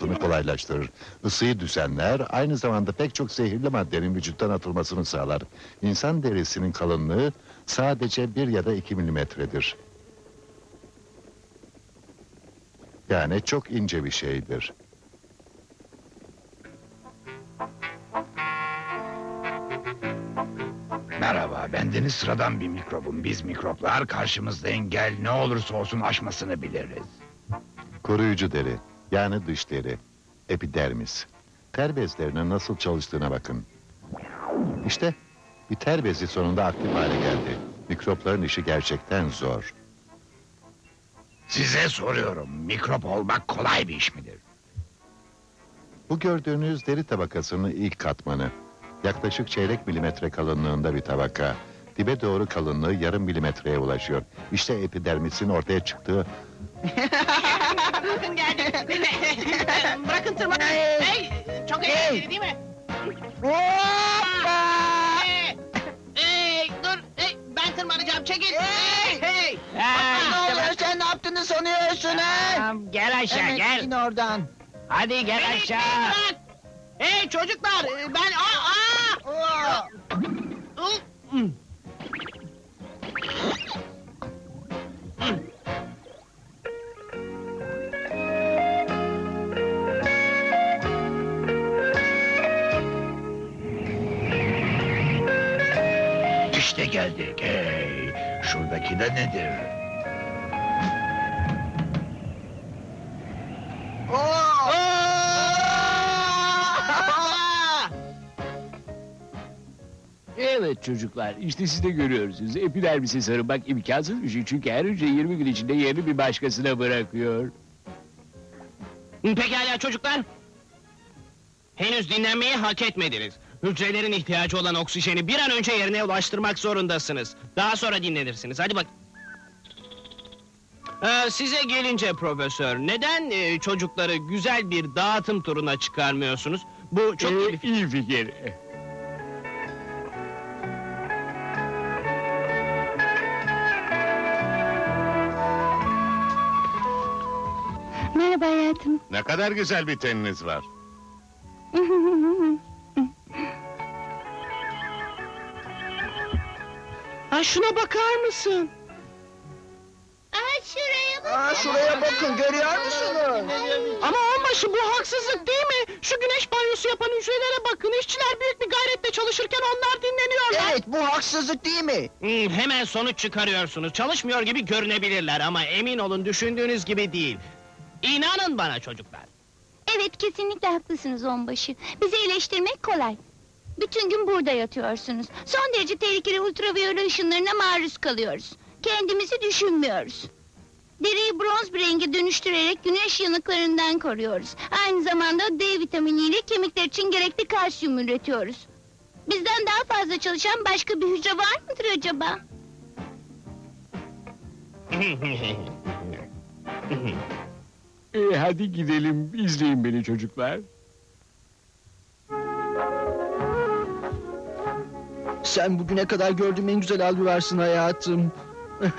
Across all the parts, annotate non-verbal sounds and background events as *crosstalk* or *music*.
hayatını kolaylaştırır. Isıyı düzenler, aynı zamanda pek çok zehirli maddenin vücuttan atılmasını sağlar. İnsan derisinin kalınlığı sadece bir ya da iki milimetredir. Yani çok ince bir şeydir. Merhaba, bendeniz sıradan bir mikrobum. Biz mikroplar karşımızda engel ne olursa olsun aşmasını biliriz. Koruyucu deri, yani dış deri, epidermis. Ter bezlerinin nasıl çalıştığına bakın. İşte bir ter bezi sonunda aktif hale geldi. Mikropların işi gerçekten zor. Size soruyorum, mikrop olmak kolay bir iş midir? Bu gördüğünüz deri tabakasının ilk katmanı. Yaklaşık çeyrek milimetre kalınlığında bir tabaka. Dibe doğru kalınlığı yarım milimetreye ulaşıyor. İşte epidermisin ortaya çıktığı Bakın geldi. Bırakın tırmanın. Hey, çok eğlenceli değil mi? Hey, hey, dur. Hey, ben tırmanacağım. Çekil. Hey, hey. ne oluyor sen ne yaptığını sanıyorsun ha? Tamam, gel aşağı Evet, gel. in oradan. Hadi gel aşağı. Hey çocuklar ben aa aa. Aa. İşte geldik, hey! Şuradaki de nedir? Aa! Evet çocuklar, işte siz de görüyorsunuz. Epidermise sarılmak imkansız bir şey. Çünkü her hücre 20 gün içinde yerini bir başkasına bırakıyor. Pekala çocuklar. Henüz dinlenmeyi hak etmediniz. Hücrelerin ihtiyacı olan oksijeni bir an önce yerine ulaştırmak zorundasınız. Daha sonra dinlenirsiniz. Hadi bak. Ee, size gelince profesör, neden e, çocukları güzel bir dağıtım turuna çıkarmıyorsunuz? Bu çok iyi bir Ee, fikir. iyi fikir. Merhaba hayatım. Ne kadar güzel bir teniniz var. Ha şuna bakar mısın? Aa, şuraya bak. Aa, şuraya bakın görüyor musunuz? Ama onbaşı bu haksızlık değil mi? Şu güneş banyosu yapan hücrelere bakın. İşçiler büyük bir gayretle çalışırken onlar dinleniyorlar. Evet bu haksızlık değil mi? Hmm, hemen sonuç çıkarıyorsunuz. Çalışmıyor gibi görünebilirler ama emin olun düşündüğünüz gibi değil. İnanın bana çocuklar. Evet kesinlikle haklısınız onbaşı. Bizi eleştirmek kolay. Bütün gün burada yatıyorsunuz. Son derece tehlikeli ultraviyole ışınlarına maruz kalıyoruz. Kendimizi düşünmüyoruz. Deriyi bronz bir renge dönüştürerek güneş yanıklarından koruyoruz. Aynı zamanda D vitaminiyle kemikler için gerekli kalsiyum üretiyoruz. Bizden daha fazla çalışan başka bir hücre var mıdır acaba? Ee, *laughs* hadi gidelim, izleyin beni çocuklar. Sen bugüne kadar gördüğüm en güzel algılarsın hayatım. Devam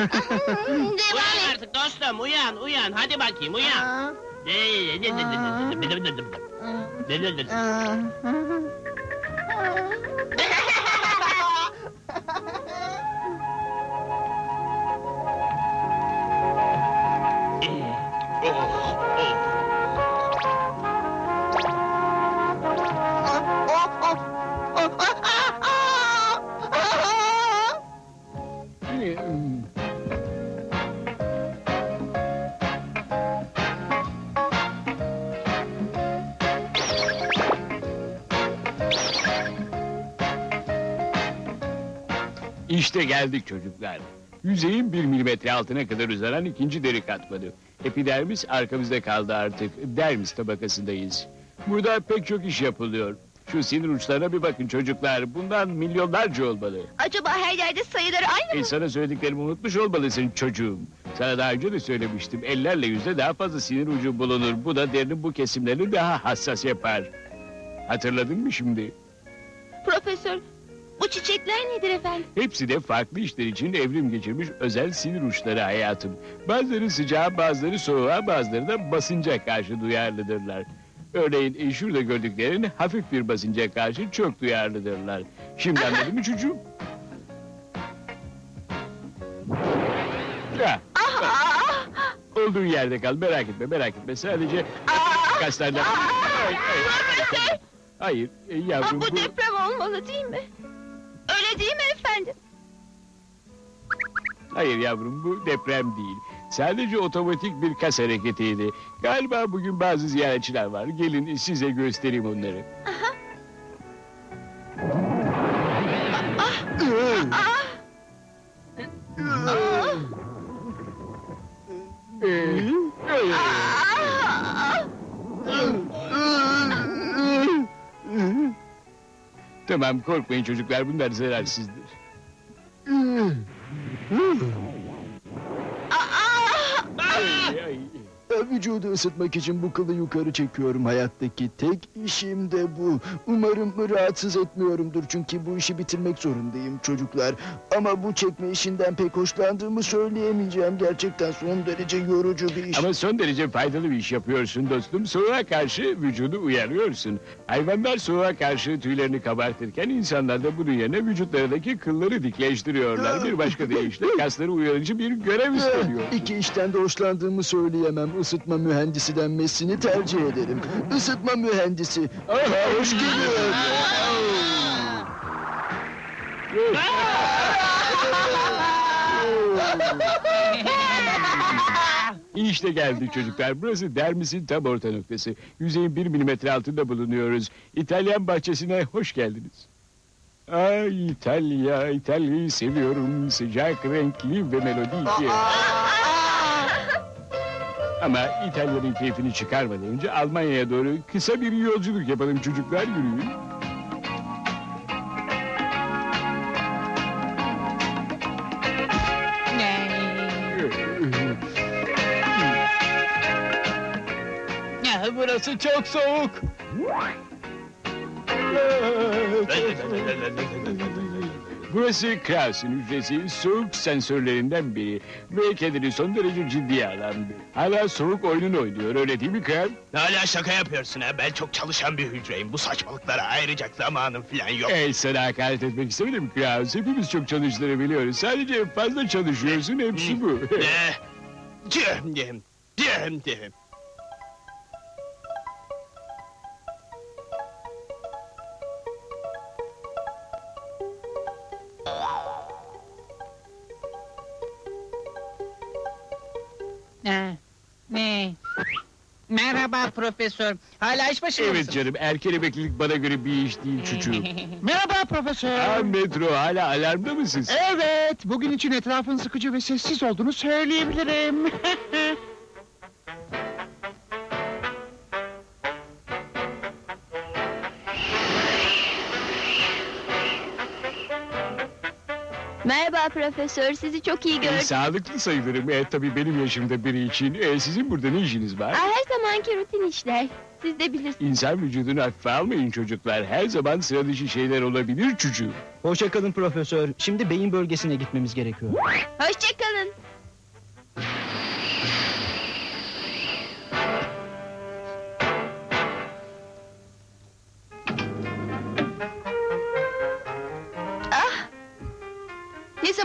uyan artık dostum uyan uyan. Hadi bakayım uyan. Ee, İşte geldik çocuklar. Yüzeyin bir milimetre altına kadar uzanan ikinci deri katmanı. Epidermis arkamızda kaldı artık. Dermis tabakasındayız. Burada pek çok iş yapılıyor. Şu sinir uçlarına bir bakın çocuklar. Bundan milyonlarca olmalı. Acaba her yerde sayıları aynı E mı? sana söylediklerimi unutmuş olmalısın çocuğum. Sana daha önce de söylemiştim. Ellerle yüzde daha fazla sinir ucu bulunur. Bu da derinin bu kesimlerini daha hassas yapar. Hatırladın mı şimdi? Profesör, bu çiçekler nedir efendim? Hepsi de farklı işler için evrim geçirmiş özel sinir uçları hayatım. Bazıları sıcağa, bazıları soğuğa, bazıları da basınca karşı duyarlıdırlar. Örneğin e, şurada gördüklerin hafif bir basınca karşı çok duyarlıdırlar. Şimdi anladın mı çocuğum? Ya, olduğun yerde kal merak etme merak etme sadece. Hayır, hayır, hayır e, yavrum bu bu... deprem olmalı değil mi? Öyle değil mi efendim? Hayır yavrum bu deprem değil. Sadece otomatik bir kas hareketiydi. Galiba bugün bazı ziyaretçiler var. Gelin size göstereyim onları. Ee, Tamam korkmayın çocuklar. Bunlar zararsızdır. Ay, ay. Vücudu ısıtmak için bu kılı yukarı çekiyorum. Hayattaki tek işim de bu. Umarım rahatsız etmiyorumdur çünkü bu işi bitirmek zorundayım çocuklar. Ama bu çekme işinden pek hoşlandığımı söyleyemeyeceğim. Gerçekten son derece yorucu bir iş. Ama son derece faydalı bir iş yapıyorsun dostum. Soğuğa karşı vücudu uyarıyorsun. Hayvanlar soğuğa karşı tüylerini kabartırken insanlar da bunun yerine vücutlarındaki kılları dikleştiriyorlar. Bir başka deyişle kasları uyarıcı bir görev üstleniyor. İki işten de hoşlandığımı söyleyemem. Isıtma mühendisi denmesini tercih ederim. Isıtma mühendisi. Aha, hoş geliyor. İşte geldik çocuklar. Burası Dermis'in tam orta noktası. Yüzeyin bir milimetre altında bulunuyoruz. İtalyan bahçesine hoş geldiniz. Ay İtalya, İtalya'yı seviyorum. Sıcak, renkli ve melodik. *laughs* Ama İtalya'nın keyfini çıkarmadan önce Almanya'ya doğru kısa bir yolculuk yapalım çocuklar yürüyün. Burası çok soğuk. Burası Kraus'un hücresi soğuk sensörlerinden biri ve kendini son derece ciddiye alan bir. Hala soğuk oyununu oynuyor öyle değil mi Kraus? Hala şaka yapıyorsun ha. Ben çok çalışan bir hücreyim. Bu saçmalıklara ayıracak zamanım falan yok. Ey sana hakaret etmek istemedim Kraus. Hepimiz çok çalıştığını biliyoruz. Sadece fazla çalışıyorsun hepsi bu. Ne? Cem, cem, cem, cem. Merhaba profesör. Hala iş başında evet mısın? canım erken emeklilik bana göre bir iş değil çocuğum. *laughs* Merhaba profesör. Aa metro hala alarmda mısın? Evet, bugün için etrafın sıkıcı ve sessiz olduğunu söyleyebilirim. *laughs* Merhaba profesör, sizi çok iyi Ee, gördüm. sağlıklı sayılırım. E, tabii benim yaşımda biri için. E, sizin burada ne işiniz var? Aa, her zamanki rutin işler. Siz de bilirsiniz. İnsan vücudunu hafife almayın çocuklar. Her zaman sıra dışı şeyler olabilir çocuğum. Hoşça kalın profesör. Şimdi beyin bölgesine gitmemiz gerekiyor. Hoşçakalın.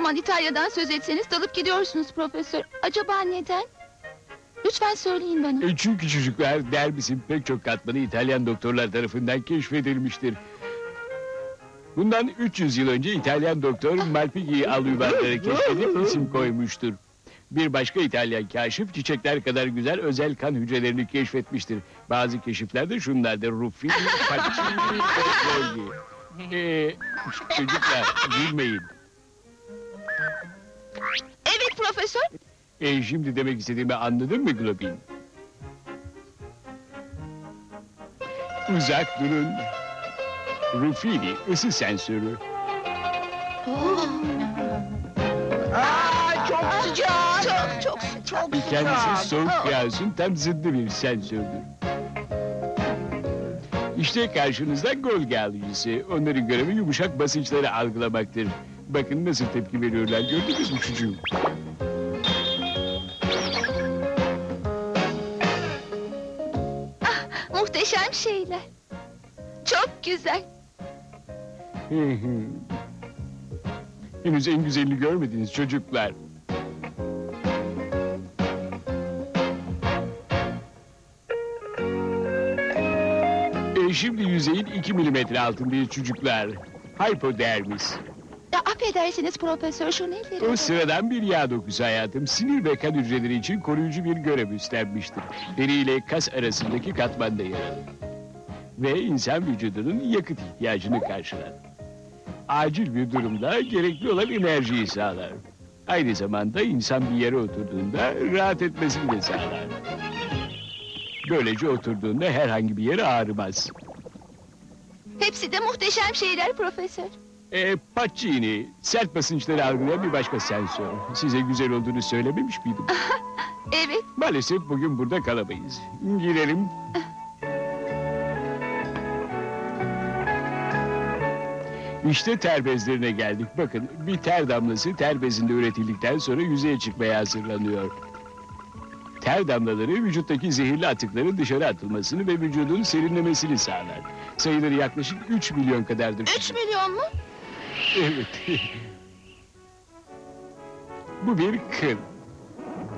Zaman İtalya'dan söz etseniz dalıp gidiyorsunuz profesör. Acaba neden? Lütfen söyleyin bana. E, çünkü çocuklar derbisin pek çok katmanı İtalyan doktorlar tarafından keşfedilmiştir. Bundan 300 yıl önce İtalyan doktor Malpighi alüvarları keşfedip isim koymuştur. Bir başka İtalyan kaşif çiçekler kadar güzel özel kan hücrelerini keşfetmiştir. Bazı keşifler de şunlardır. Ruffini, Pacini, Golgi. *laughs* Ee, çocuklar gülmeyin. Evet profesör. E, şimdi demek istediğimi anladın mı Globin? Uzak durun. Ruffini ısı sensörü. Aa, çok sıcak. Çok çok sıcak. Kendisi soğuk gazın tam zıddı bir sensördür. İşte karşınızda Golgi alıcısı. Onların görevi yumuşak basınçları algılamaktır. Bakın nasıl tepki veriyorlar gördünüz mü çocuğum? Muhteşem. Muhteşem şeyler. Çok güzel. Henüz en güzelini görmediniz çocuklar. E, şimdi yüzeyin 2 milimetre altındayız çocuklar. Hypodermis. Affedersiniz Profesör? O sıradan bir yağ dokusu hayatım. Sinir ve kan hücreleri için koruyucu bir görev üstlenmiştir. Deri ile kas arasındaki katmanda yer alır. Ve insan vücudunun yakıt ihtiyacını karşılar. Acil bir durumda gerekli olan enerjiyi sağlar. Aynı zamanda insan bir yere oturduğunda rahat etmesini de sağlar. Böylece oturduğunda herhangi bir yere ağrımaz. Hepsi de muhteşem şeyler Profesör. E, Pacini, sert basınçları algılayan bir başka sensör. Size güzel olduğunu söylememiş miydim? *laughs* Evet. Maalesef bugün burada kalamayız. Girelim. İşte ter bezlerine geldik. Bakın bir ter damlası ter bezinde üretildikten sonra yüzeye çıkmaya hazırlanıyor. Ter damlaları vücuttaki zehirli atıkların dışarı atılmasını ve vücudun serinlemesini sağlar. Sayıları yaklaşık 3 milyon kadardır. Üç milyon mu? Evet. Bu bir kıl.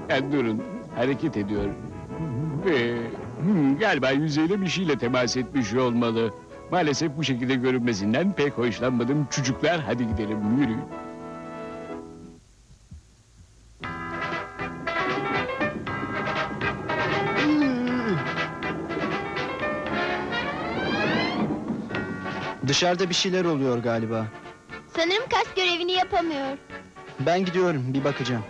Yani durun, hareket ediyor. Ee, hmm, galiba yüzeyle bir şeyle temas etmiş olmalı. Maalesef bu şekilde görünmesinden pek hoşlanmadım. Çocuklar hadi gidelim, yürüyün. Dışarıda bir şeyler oluyor galiba. Sanırım kas görevini yapamıyor. Ben gidiyorum bir bakacağım.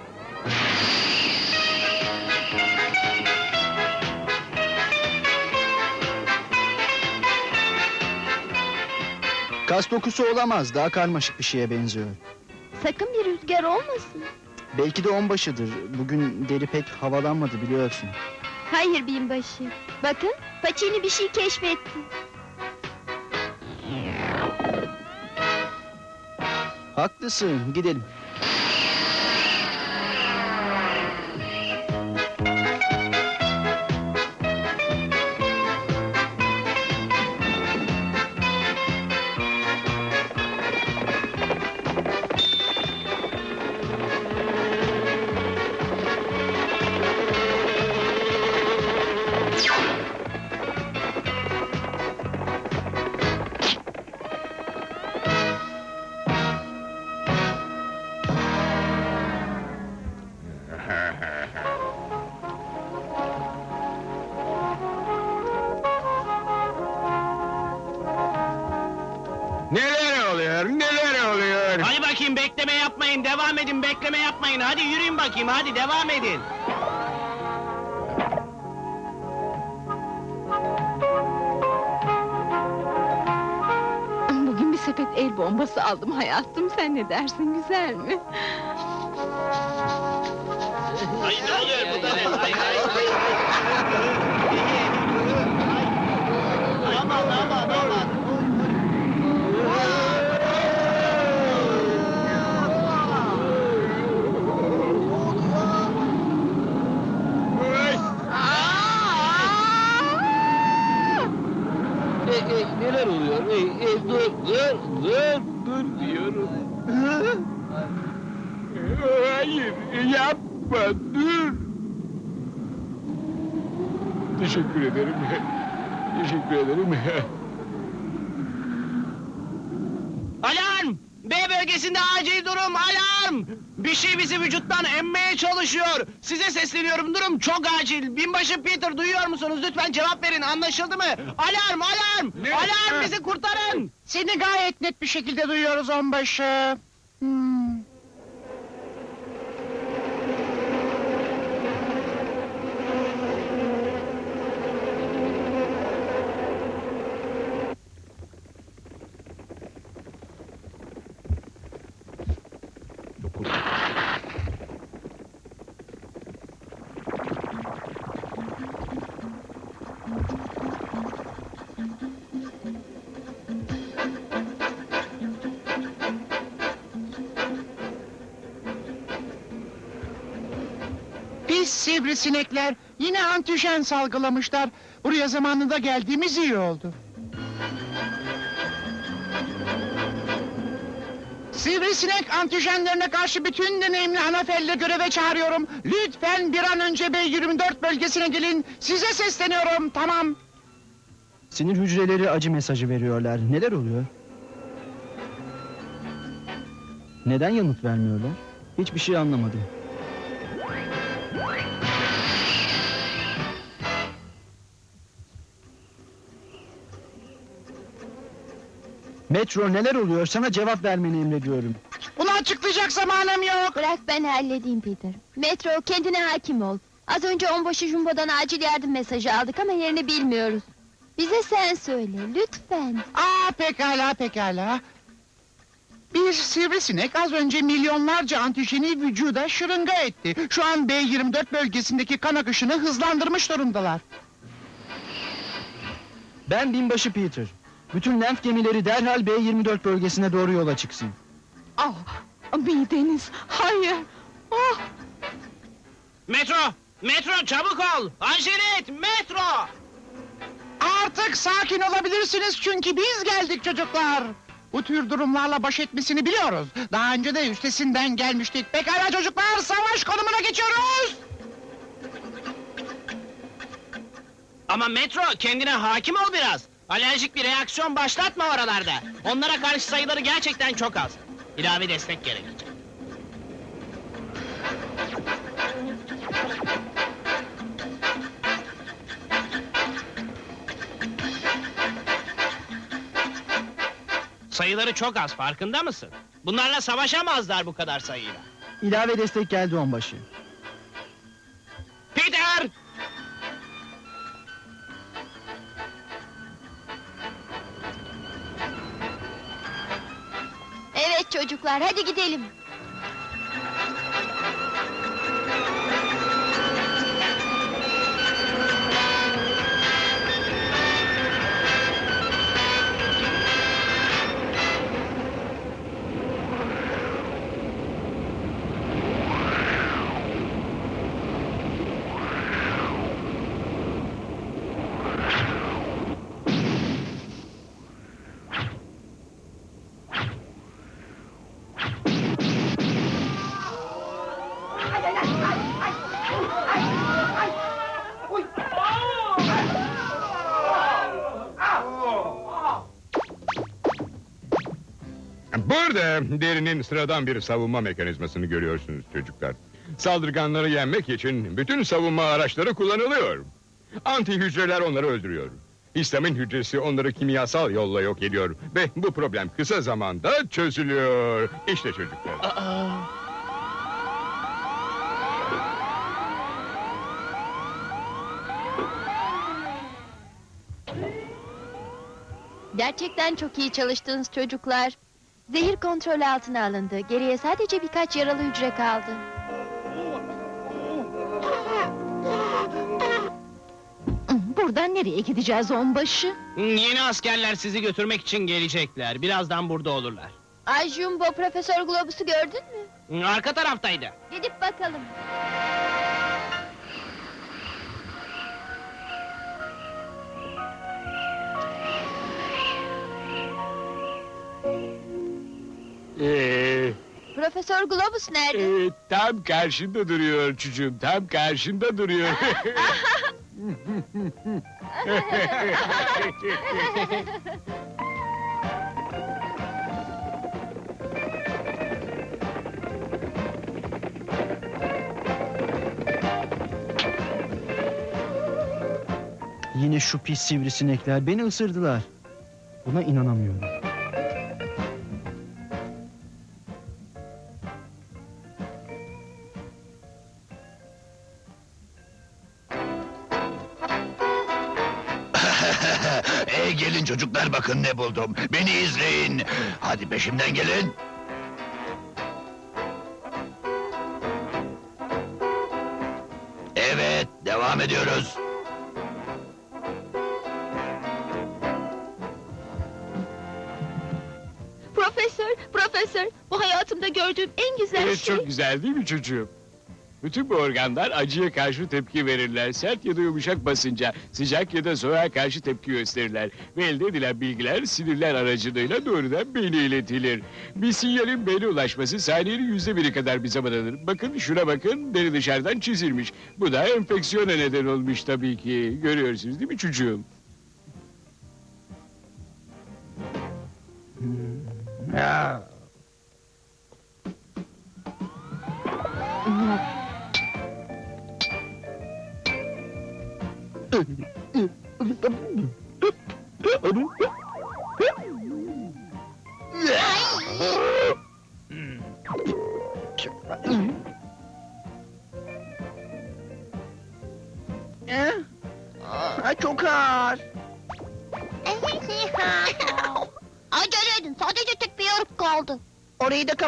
Kas dokusu olamaz. Daha karmaşık bir şeye benziyor. Sakın bir rüzgar olmasın. Belki de onbaşıdır. Bugün deri pek havalanmadı biliyorsun. Hayır binbaşı. Bakın Pacini bir şey keşfetti. Haklısın. Gidelim. Neler oluyor? Neler oluyor? Hadi bakayım bekleme yapmayın, devam edin, bekleme yapmayın. Hadi yürüyün bakayım, hadi devam edin. Bugün bir sepet el bombası aldım hayatım. Sen ne dersin güzel mi? Ay ne oluyor? Ay, ay, ay. Neler oluyor? dur, dur, dur, dur diyorum. Hayır, yapma, dur. Teşekkür ederim. Teşekkür ederim. Alarm! B bölgesinde acil durum, alarm! Bir şey bizi vücuttan emmeye çalışıyor. Size sesleniyorum, durum çok acil. Binbaşı Peter duyuyor musunuz? Lütfen cevap verin, anlaşıldı mı? Alarm, alarm! Alarm, bizi kurtarın! Seni gayet net bir şekilde duyuyoruz onbaşı. Hmm. Sivrisinekler yine antijen salgılamışlar. Buraya zamanında geldiğimiz iyi oldu. Sivrisinek antijenlerine karşı bütün deneyimli Anafel'le göreve çağırıyorum. Lütfen bir an önce B24 bölgesine gelin. Size sesleniyorum, tamam. Sinir hücreleri acı mesajı veriyorlar. Neler oluyor? Neden yanıt vermiyorlar? Hiçbir şey anlamadım. Metro neler oluyor? Sana cevap vermeni emrediyorum. Bunu açıklayacak zamanım yok. Bırak ben halledeyim Peter. Metro kendine hakim ol. Az önce onbaşı Jumbo'dan acil yardım mesajı aldık ama yerini bilmiyoruz. Bize sen söyle lütfen. Aa pekala pekala. Bir sivrisinek az önce milyonlarca antijeni vücuda şırınga etti. Şu an B24 bölgesindeki kan akışını hızlandırmış durumdalar. Ben binbaşı Peter. Bütün lenf gemileri derhal B24 bölgesine doğru yola çıksın. Ah, mideniz. Hayır. Oh, Metro! Metro çabuk ol! Et! Metro! Artık sakin olabilirsiniz çünkü biz geldik çocuklar. Bu tür durumlarla baş etmesini biliyoruz. Daha önce de üstesinden gelmiştik. Pekala çocuklar savaş konumuna geçiyoruz. Ama Metro kendine hakim ol biraz. Alerjik bir reaksiyon başlatma oralarda. Onlara karşı sayıları gerçekten çok az. İlave destek gerekecek. Sayıları çok az farkında mısın? Bunlarla savaşamazlar bu kadar sayıyla. İlave destek geldi onbaşı. Çocuklar hadi gidelim. Burada derinin sıradan bir savunma mekanizmasını görüyorsunuz çocuklar. Saldırganları yenmek için bütün savunma araçları kullanılıyor. Anti hücreler onları öldürüyor. Histamin hücresi onları kimyasal yolla yok ediyor. Ve bu problem kısa zamanda çözülüyor. İşte çocuklar. Gerçekten çok iyi çalıştınız çocuklar. Zehir kontrol altına alındı. Geriye sadece birkaç yaralı hücre kaldı. buradan nereye gideceğiz onbaşı? Yeni askerler sizi götürmek için gelecekler. Birazdan burada olurlar. Ay Jumbo Profesör Globus'u gördün mü? Arka taraftaydı. Gidip bakalım. Ee, Profesör Globus nerede? e, tam karşında duruyor çocuğum, tam karşında duruyor. *laughs* Yine şu pis sivrisinekler beni ısırdılar. Buna inanamıyorum. Bakın ne buldum. Beni izleyin. Hadi peşimden gelin. Evet devam ediyoruz. Profesör, profesör. Bu hayatımda gördüğüm en güzel evet, şey. çok güzel değil mi çocuğum? Bütün bu organlar acıya karşı tepki verirler. Sert ya da yumuşak basınca, sıcak ya da soğuğa karşı tepki gösterirler. Ve elde edilen bilgiler sinirler aracılığıyla doğrudan beyne iletilir. Bir sinyalin beyne ulaşması saniyenin yüzde biri kadar bir zaman alır. Bakın şuna bakın, deri dışarıdan çizilmiş. Bu da enfeksiyona neden olmuş tabii ki. Görüyorsunuz değil mi çocuğum?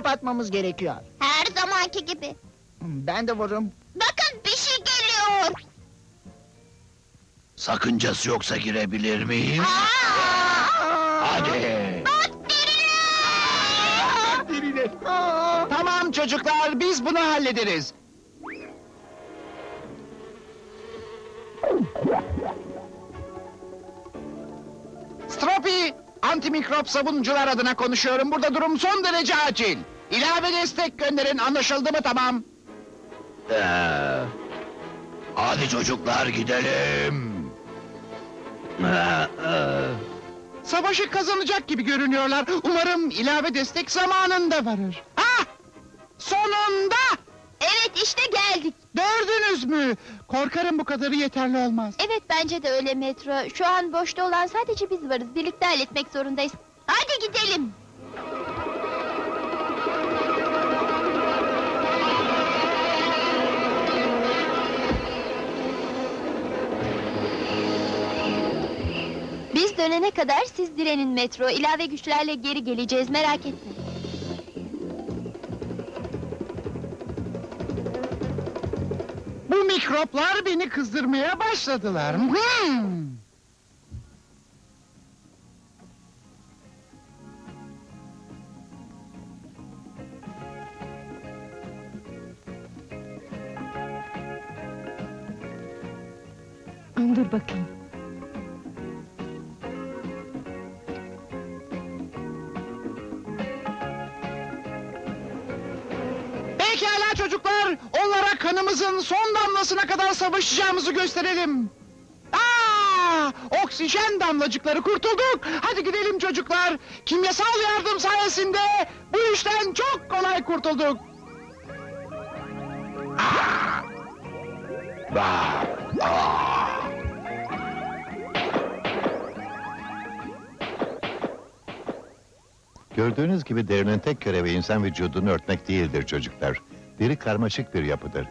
Kapatmamız gerekiyor. Her zamanki gibi. Ben de varım. Bakın bir şey geliyor. sakıncası yoksa girebilir miyim? Hadi. Tamam çocuklar biz bunu hallederiz. Stropi, antimikrop savunucular adına konuşuyorum. Burada durum son derece acil. İlave destek gönderin anlaşıldı mı tamam? Ee, hadi çocuklar gidelim. Ee, e. Savaşı kazanacak gibi görünüyorlar. Umarım ilave destek zamanında varır. Ha! Sonunda! Evet işte geldik. Gördünüz mü? Korkarım bu kadarı yeterli olmaz. Evet bence de öyle metro. Şu an boşta olan sadece biz varız. Birlikte halletmek zorundayız. Hadi gidelim. Biz dönene kadar siz direnin metro. İlave güçlerle geri geleceğiz merak etme. Bu mikroplar beni kızdırmaya başladılar. Hmm. Dur bakayım. Kanımızın son damlasına kadar savaşacağımızı gösterelim. Aa, oksijen damlacıkları kurtulduk. Hadi gidelim çocuklar. Kimyasal yardım sayesinde bu işten çok kolay kurtulduk. Gördüğünüz gibi derinin tek görevi insan vücudunu örtmek değildir çocuklar. Deri karmaşık bir yapıdır.